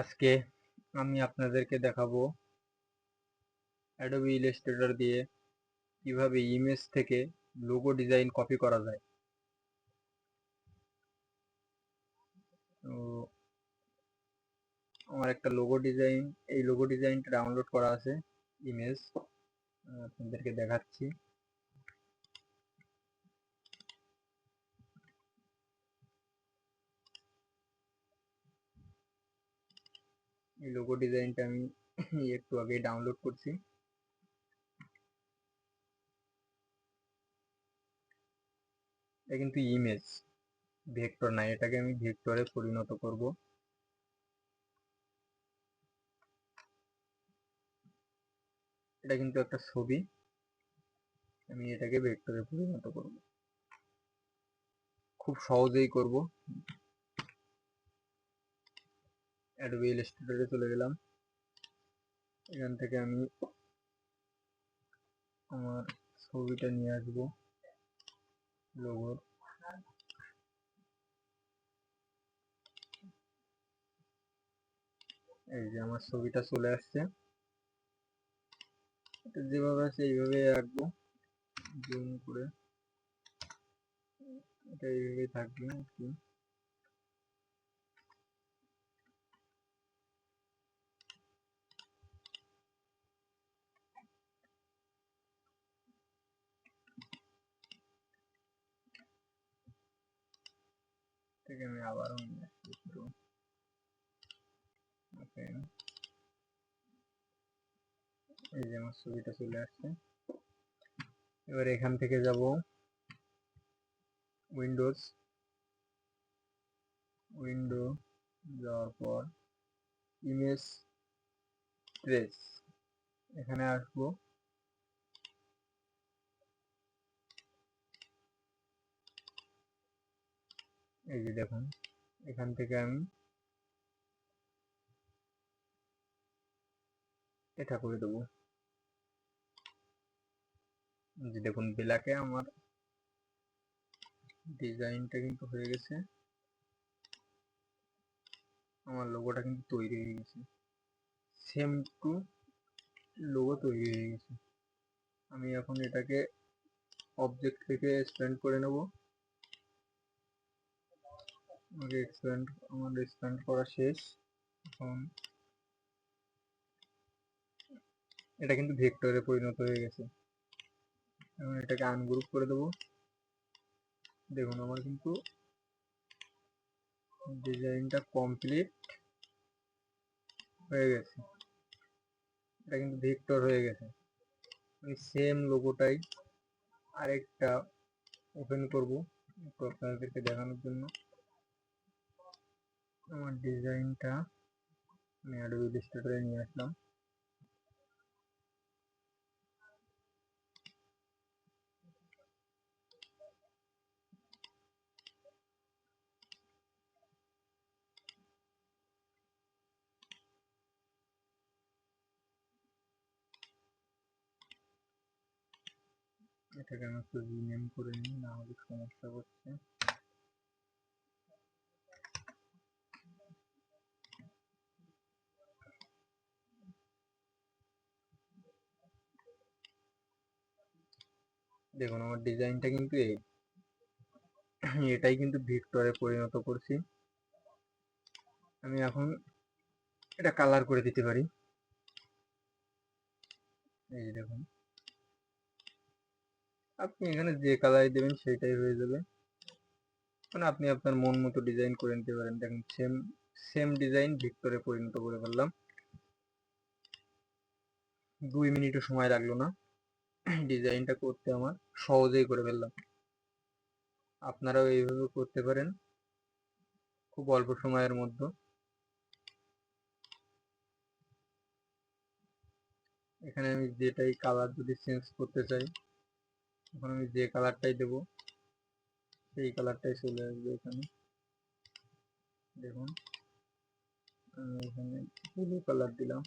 আজকে আমি আপনাদেরকে দেখাবো অ্যাডোবি ইলাস্ট্রেটর দিয়ে কীভাবে ইমেজ থেকে লোগো ডিজাইন কপি করা যায়। তো আমার একটা লোগো ডিজাইন এই লোগো ডিজাইনটা ডাউনলোড করা আছে ইমেজ আপনাদেরকে দেখাচ্ছি। এই লোগো ডিজাইনটা আমি একটু আগে ডাউনলোড করছি। এটা কিন্তু ইমেজ ভেক্টর নাই এটাকে আমি ভেক্টরে পরিণত করব। এটা কিন্তু একটা ছবি, আমি এটাকে ভেক্টরে পরিণত করব। খুব সহজেই করব। অ্যাডোবি ইলাস্ট্রেটরে চলে গেলাম। এখান থেকে আমি আমার ছবিটা নিয়ে আসব। লোগোর এই যে আমার ছবিটা চলে আসছে। এটা যেভাবে আছে এইভাবে রাখব। জুম করে। এটা এইভাবেই থাকবে থেকে আমি আবারও নিয়ে আসছি একটু ওকে। এই যে আমার ছবিটা চলে আসছে। এবার এখান থেকে যাব। উইন্ডোজ। উইন্ডো যাওয়ার পর ইমেজ ট্রেস এখানে আসব। এই যে দেখুন, এখান থেকে আমি এটা করে দেবো। যে দেখুন, বেলাকে আমার ডিজাইনটা কিন্তু হয়ে গেছে। আমার লোগোটা কিন্তু তৈরি হয়ে গেছে। সেম টু লোগো তৈরি হয়ে গেছে। আমি এখন এটাকে অবজেক্ট থেকে স্প্যান্ড করে নেব। আমাকে এক্সপ্যান্ড আমার স্প্যান্ড করা শেষ। এখন এটা কিন্তু ভেক্টরে পরিণত হয়ে গেছে। এখন এটাকে আনগ্রুপ করে দেবো। দেখুন, আমার কিন্তু ডিজাইনটা কমপ্লিট হয়ে গেছে। এটা কিন্তু ভেক্টর হয়ে গেছে। আমি সেম লোগোটাই আরেকটা ওপেন করব। আপনাদেরকে দেখানোর জন্য। আমার ডিজাইনটা আমি অ্যাডোবি ইলাস্ট্রেটরে নিয়ে আসলাম। এটাকে আমি একটু রিনেম করে নিই, না হলে সমস্যা করছে দেখুন, আমার ডিজাইনটা কিন্তু এই। এটাই কিন্তু ভিক্টরে পরিণত করছি। আমি এখন এটা কালার করে দিতে পারি। এই দেখুন। আপনি এখানে যে কালার দেবেন সেটাই হয়ে যাবে। মানে আপনি আপনার মন মতো ডিজাইন করে নিতে পারেন। দেখুন সেম সেম ডিজাইন ভিক্টরে পরিণত করে ফেললাম। দুই মিনিটও সময় লাগল না। ডিজাইনটা করতে আমার সহজেই করে ফেললাম। আপনারাও এইভাবে করতে পারেন। খুব অল্প সময়ের মধ্যে। এখানে আমি যেটাই কালার যদি চেঞ্জ করতে চাই, এখন আমি যে কালারটাই দেব, সেই কালারটাই চলে আসবে এখানে। দেখুন, আমি এখানে ব্লু কালার দিলাম।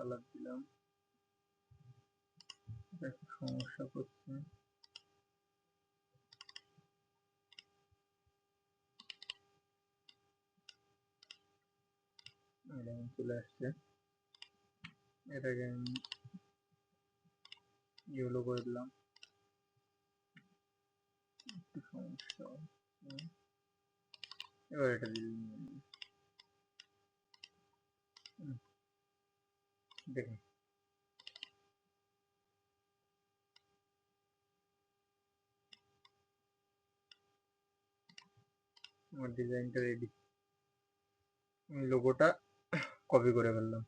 কালার দিলাম। সমস্যা করছে। এরকম চলে আসছে। এটাকে আমি ইয়েলো করে দিলাম। একটু সমস্যা এবার এটা দিয়ে দেখুন। আমার ডিজাইনটা রেডি আমি লোগোটা কপি করে ফেললাম।